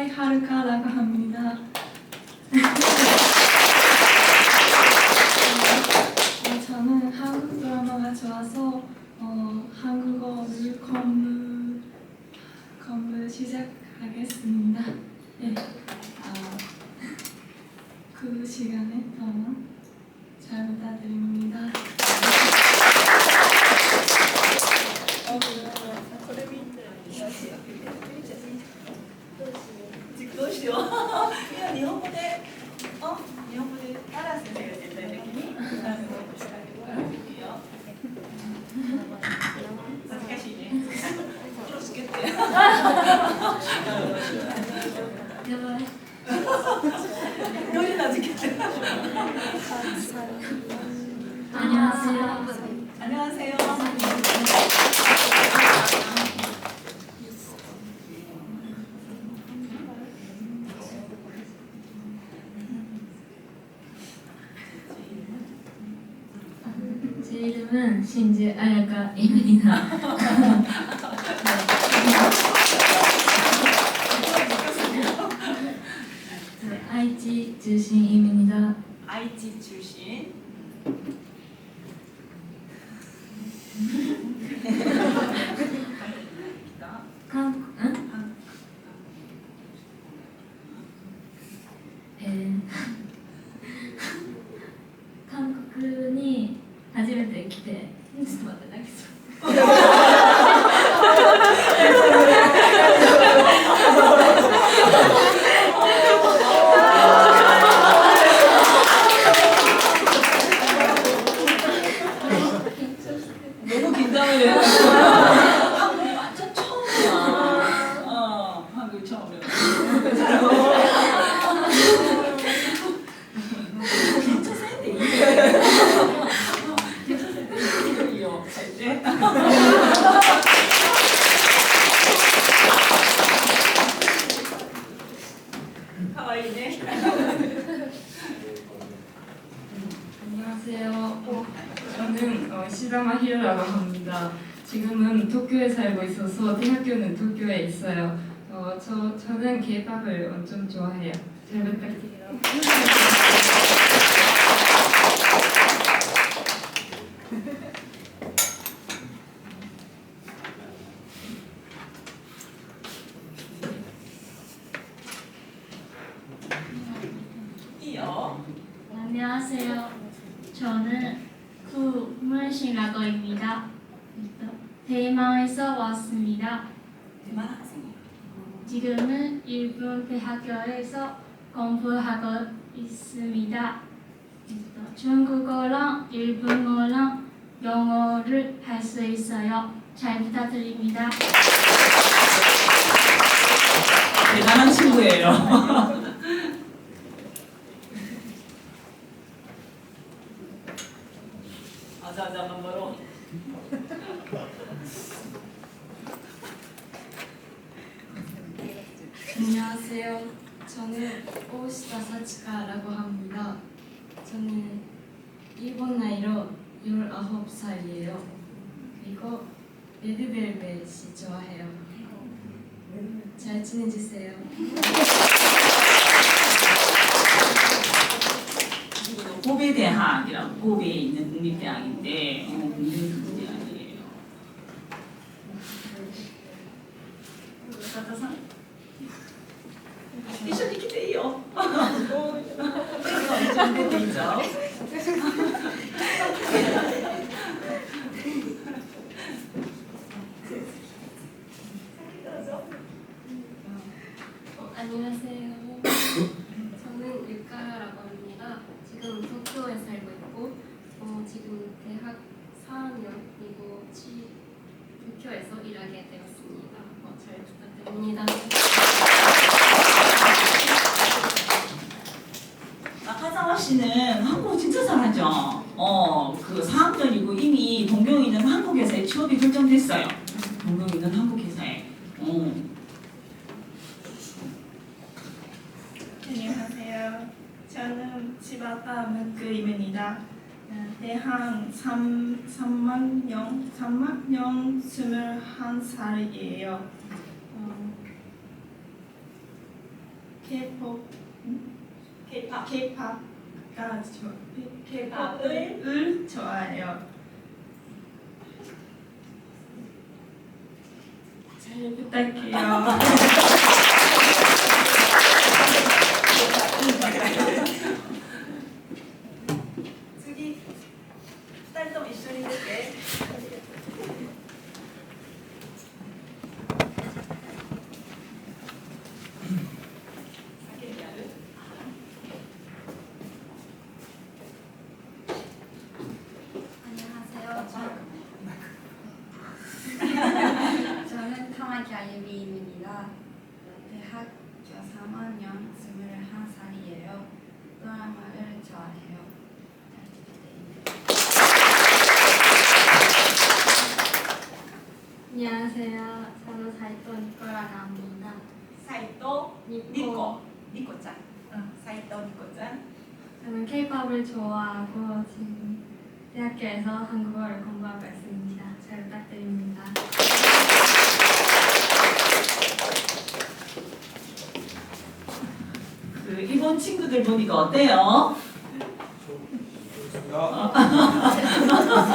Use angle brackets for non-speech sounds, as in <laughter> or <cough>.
사이 하루카라고 합니다. 어, 저는 한국 드라마가 좋아서 어, 한국어를 공부 공부 시작하겠습니다. 네. 어, <laughs> 그 시간에 너무 잘 부탁드립니다. 여기 나지겠다. 안녕하세요. 안녕하세요. 제 이름은 신지 그러니까 아야가 이민이나 <laughs> 출신. 안녕하세요. 어, 저는 어, 시다마 히로라고 합니다. 지금은 도쿄에 살고 있어서 대학교는 도쿄에 있어요. 어, 저, 저는 케이팝을 엄청 좋아해요. 잘 부탁드려요. 이요. 안녕하세요. 저는 구문신라고 입니다. 대만에서 왔습니다. 대만. 지금은 일본 대학교에서 공부하고 있습니다. 중국어랑 일본어랑 영어를 할 수 있어요. 잘 부탁드립니다. 대단한 친구예요. 아자아자 만바로. 안녕하세요. 저는 오시다 사치카라고 합니다. 저는 일본 나이로 19살이에요. 그리고 레드벨벳이 좋아해요. 잘 지내주세요. 고베대학이라고 고베에 있는 국립대학인데 어, 있죠. 어, 안녕하세요. 저는 유카라고 합니다. 지금 도쿄에 살고 있고, 어, 지금 대학 4학년이고, 지, 도쿄에서 일하게 되었습니다. 어, 잘 부탁드립니다. 씨는 한국어 진짜 잘하죠. 어, 그 4학년이고 이미 동경이는 한국 회사에 취업이 결정됐어요. 동경이는 한국 회사에. 어. 안녕하세요. 저는 치바타 문크입니다. 대한 3, 3학년, 3학년 21살이에요. 어, K-pop K-pop. K-pop 가 좋아 K-pop을 K-pop을 좋아해요. 잘 부탁해요. 아유미입니다. 대학교 3학년 21살이에요. 드라마를 좋아해요. 잘 부탁드립니다. 안녕하세요. 저는 사이토 니코라고 합니다. 사이토 니코. 니코 니코짱. 응, 사이토 니코짱. 저는 K-팝을 좋아하고 지금 대학교에서 한국어를 공부하고 있습니다. 잘 부탁드립니다. 그 일본 친구들 보니까 어때요? <laughs>